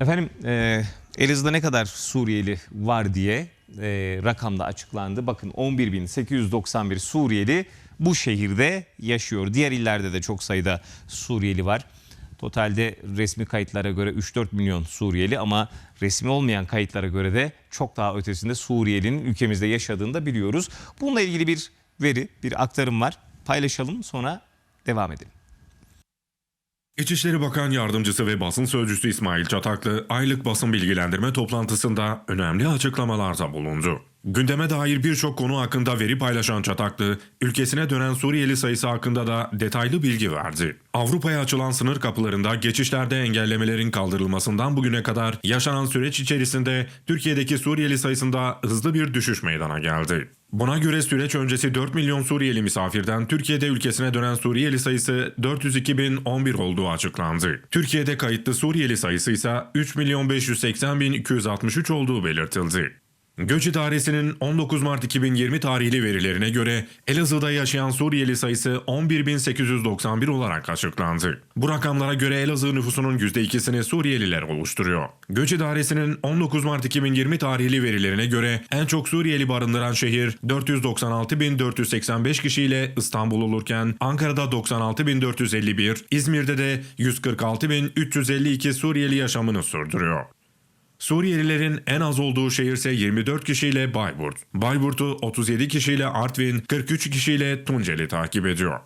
Efendim e, Elazığ'da ne kadar Suriyeli var diye e, rakamda açıklandı. Bakın 11.891 Suriyeli bu şehirde yaşıyor. Diğer illerde de çok sayıda Suriyeli var. Totalde resmi kayıtlara göre 3-4 milyon Suriyeli ama resmi olmayan kayıtlara göre de çok daha ötesinde Suriyelinin ülkemizde yaşadığını da biliyoruz. Bununla ilgili bir veri, bir aktarım var. Paylaşalım sonra devam edelim. İçişleri Bakan Yardımcısı ve basın sözcüsü İsmail Çataklı aylık basın bilgilendirme toplantısında önemli açıklamalarda bulundu. Gündeme dair birçok konu hakkında veri paylaşan Çataklı, ülkesine dönen Suriyeli sayısı hakkında da detaylı bilgi verdi. Avrupa'ya açılan sınır kapılarında geçişlerde engellemelerin kaldırılmasından bugüne kadar yaşanan süreç içerisinde Türkiye'deki Suriyeli sayısında hızlı bir düşüş meydana geldi. Buna göre süreç öncesi 4 milyon Suriyeli misafirden Türkiye'de ülkesine dönen Suriyeli sayısı 402.011 olduğu açıklandı. Türkiye'de kayıtlı Suriyeli sayısı ise 3 milyon 580 bin 263 olduğu belirtildi. Göç İdaresi'nin 19 Mart 2020 tarihli verilerine göre Elazığ'da yaşayan Suriyeli sayısı 11.891 olarak açıklandı. Bu rakamlara göre Elazığ nüfusunun %2'sini Suriyeliler oluşturuyor. Göç İdaresi'nin 19 Mart 2020 tarihli verilerine göre en çok Suriyeli barındıran şehir 496.485 kişiyle İstanbul olurken Ankara'da 96.451, İzmir'de de 146.352 Suriyeli yaşamını sürdürüyor. Suriyelilerin en az olduğu şehir ise 24 kişiyle Bayburt. Bayburt'u 37 kişiyle Artvin, 43 kişiyle Tunceli takip ediyor.